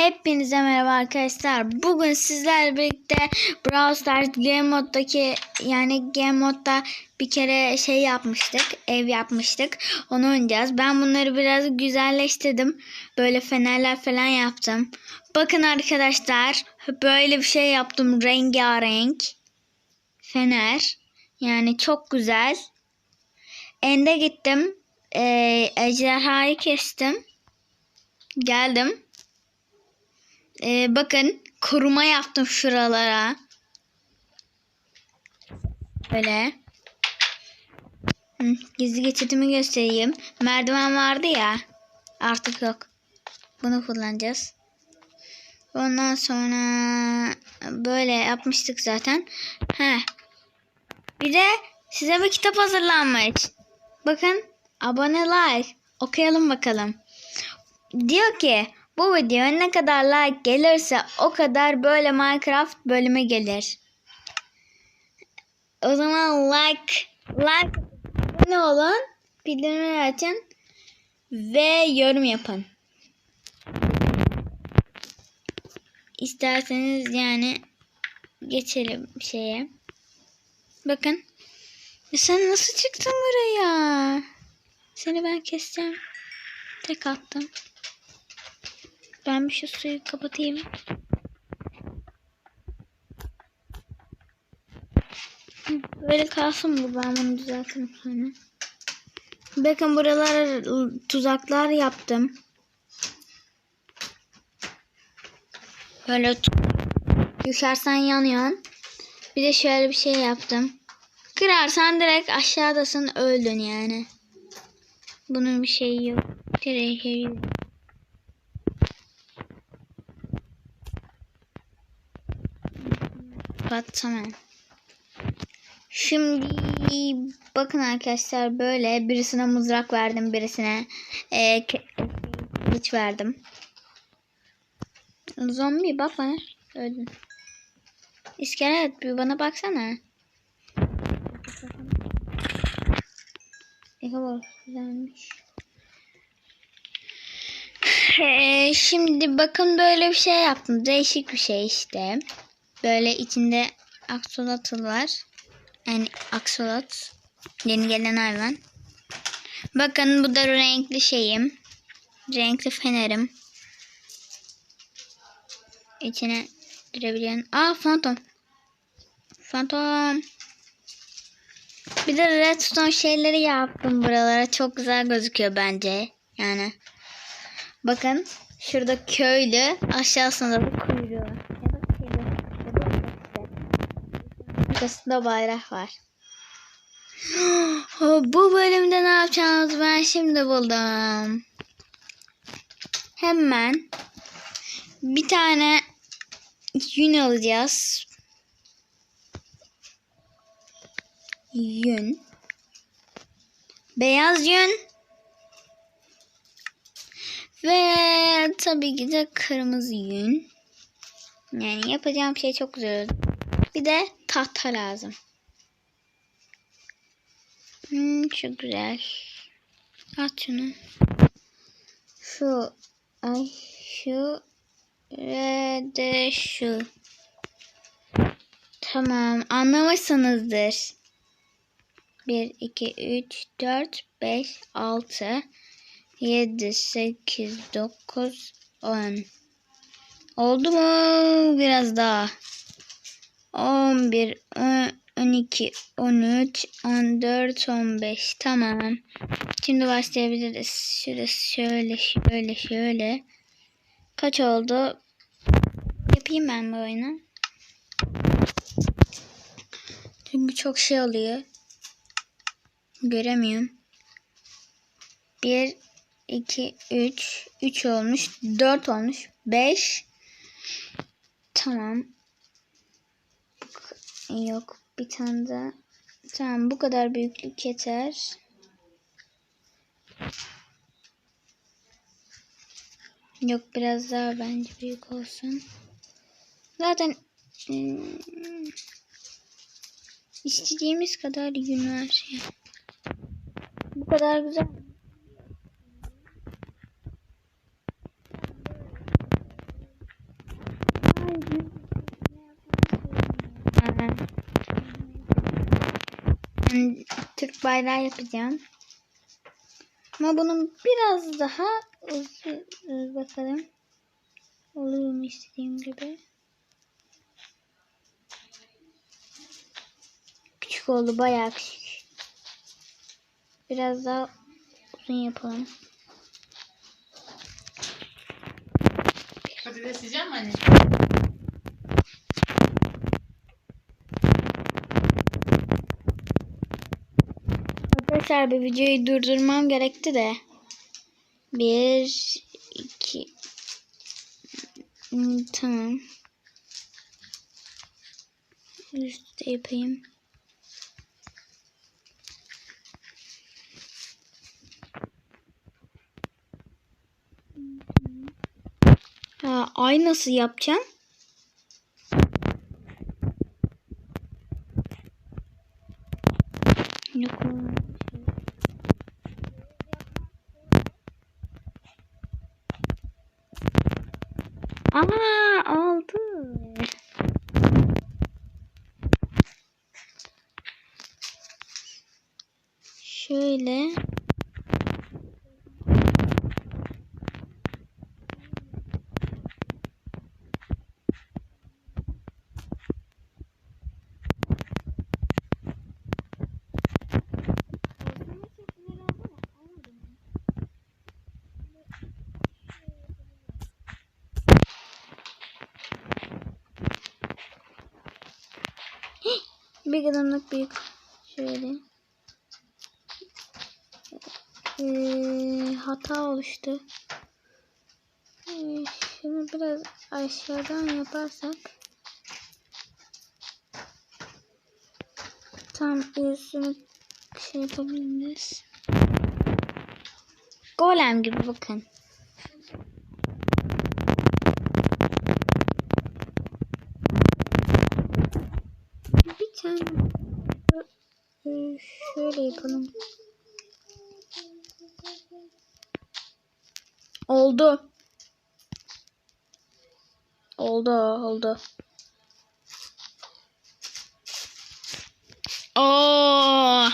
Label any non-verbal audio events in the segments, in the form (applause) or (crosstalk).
Hepinize merhaba arkadaşlar. Bugün sizlerle birlikte Brawl Stars Game Mode'daki yani Game Mode'da bir kere şey yapmıştık. Ev yapmıştık. Onu oynayacağız. Ben bunları biraz güzelleştirdim. Böyle fenerler falan yaptım. Bakın arkadaşlar. Böyle bir şey yaptım. Rengarenk. Fener. Yani çok güzel. Ende gittim. Ee, ejderhayı kestim. Geldim. Ee, bakın koruma yaptım şuralara. Böyle. Gizli geçitimi göstereyim. Merdiven vardı ya. Artık yok. Bunu kullanacağız. Ondan sonra böyle yapmıştık zaten. He. Bir de size bir kitap hazırlanmış. Bakın abone like. Okuyalım bakalım. Diyor ki bu videoya ne kadar like gelirse o kadar böyle Minecraft bölümü gelir. O zaman like like abone olun, bildirimleri açın ve yorum yapın. İsterseniz yani geçelim şeye. Bakın. Sen nasıl çıktın buraya? Seni ben keseceğim. Tek attım. Ben bir şu suyu kapatayım. Böyle kalsın bu. Ben bunu düzeltirim sonra. Bakın buralara tuzaklar yaptım. Böyle düşersen yanıyorsun. Bir de şöyle bir şey yaptım. Kırarsan direkt aşağıdasın öldün yani. Bunun bir şeyi yok. Direkt yürüyor. Kapat tamam. Şimdi bakın arkadaşlar böyle birisine mızrak verdim birisine e, kılıç verdim. Zombi bak bana öldün. İskelet bir bana baksana. Ee, şimdi bakın böyle bir şey yaptım. Değişik bir şey işte. Böyle içinde aksolotl var. Yani aksolot. Yeni gelen hayvan. Bakın bu da renkli şeyim. Renkli fenerim. İçine girebilen. Aa fantom. Fantom. Bir de redstone şeyleri yaptım buralara. Çok güzel gözüküyor bence. Yani. Bakın. Şurada köylü. Aşağısında da kuyruğu. Ya da şeyde. Ya da işte. Arkasında bayrak var. (gasps) Bu bölümde ne yapacağımızı ben şimdi buldum. Hemen bir tane yün alacağız. Yün. Beyaz yün. Ve tabii ki de kırmızı yün. Yani yapacağım şey çok güzel. Bir de tahta lazım. Hmm, çok güzel. At şunu. Şu. Ay şu. Ve de şu. Tamam anlamışsınızdır. 1, 2, 3, 4, 5, 6, 7, 8, 9, 10. Oldu mu? Biraz daha. 11, 12, 13, 14, 15. Tamam. Şimdi başlayabiliriz. Şurası şöyle, şöyle, şöyle. Kaç oldu? Yapayım ben bu oyunu. Çünkü çok şey oluyor. Göremiyorum. 1, 2, 3. 3 olmuş. 4 olmuş. 5. Tamam. Yok. Bir tane daha. Tamam bu kadar büyüklük yeter. Yok biraz daha bence büyük olsun. Zaten hmm, istediğimiz kadar yün var. Bu kadar güzel. tane Türk bayrağı yapacağım. Ama bunun biraz daha uzun bakalım. Oluyor mu istediğim gibi? Küçük oldu bayağı küçük. Biraz daha uzun yapalım. Yiyecek misin anne? Arkadaşlar bir videoyu durdurmam gerekti de. Bir, iki. Hmm, Tamam. Üstte yapayım. Ha, ay nasıl yapacağım? Yok. o şey. Aa oldu. Şöyle. Bir adımlık büyük. Şöyle. Ee, hata oluştu. Ee, şunu biraz aşağıdan yaparsak. Tam üstünü şey yapabiliriz. Golem gibi bakın. Bir tane Ee, şöyle yapalım. Oldu. Oldu, oldu. Oo.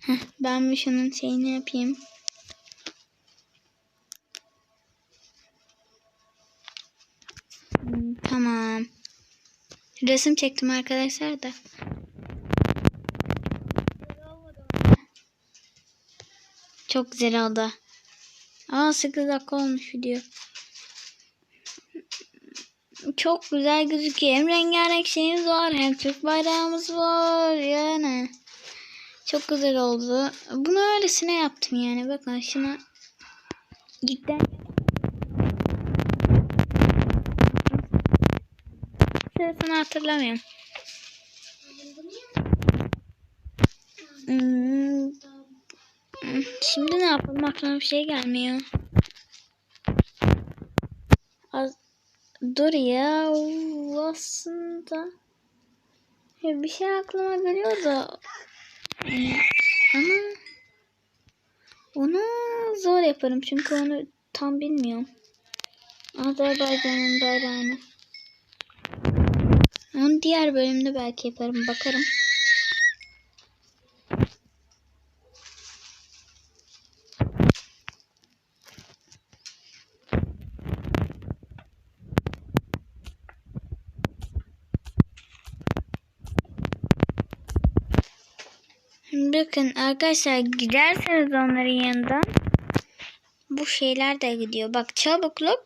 Heh, ben bir şunun şeyini yapayım. Tamam. Resim çektim arkadaşlar da. Çok güzel oldu. Aa 8 dakika olmuş video. Çok güzel gözüküyor. Hem rengarenk şeyimiz var hem Türk bayrağımız var. Yani çok güzel oldu. Bunu öylesine yaptım yani. Bakın şuna ilkten Sırasını hatırlamıyorum. Hmm, Şimdi ne yapalım aklıma bir şey gelmiyor. Dur ya aslında ya bir şey aklıma geliyor da ama onu zor yaparım çünkü onu tam bilmiyorum. Azerbaycan'ın bayrağını. Onu diğer bölümde belki yaparım bakarım. Bakın arkadaşlar giderseniz onların yanından bu şeyler de gidiyor. Bak çabukluk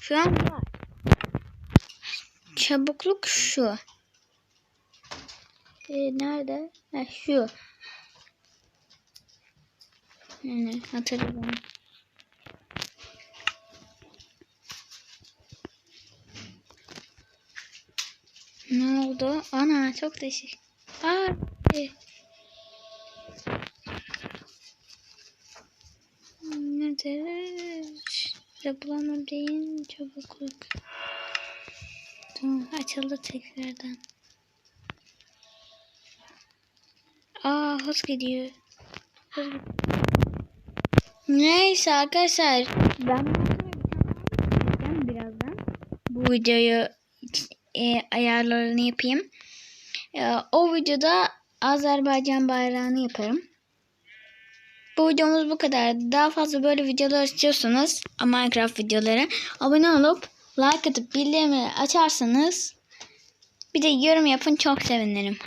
şu an. Çabukluk şu. Ee, nerede? Ha, şu. Yani hatırladım. Ne oldu? Ana çok değişik. Aa, e. Nedir? Zıplama değil çabukluk. Tamam açıldı tekrardan. Aa hız gidiyor. Hız gidiyor. Neyse arkadaşlar. Ben çekeceğim birazdan. bu videoyu e, ayarlarını yapayım. E, o videoda Azerbaycan bayrağını yaparım. Bu videomuz bu kadar. Daha fazla böyle videolar istiyorsanız Minecraft videoları abone olup like atıp bildirimleri açarsanız bir de yorum yapın çok sevinirim.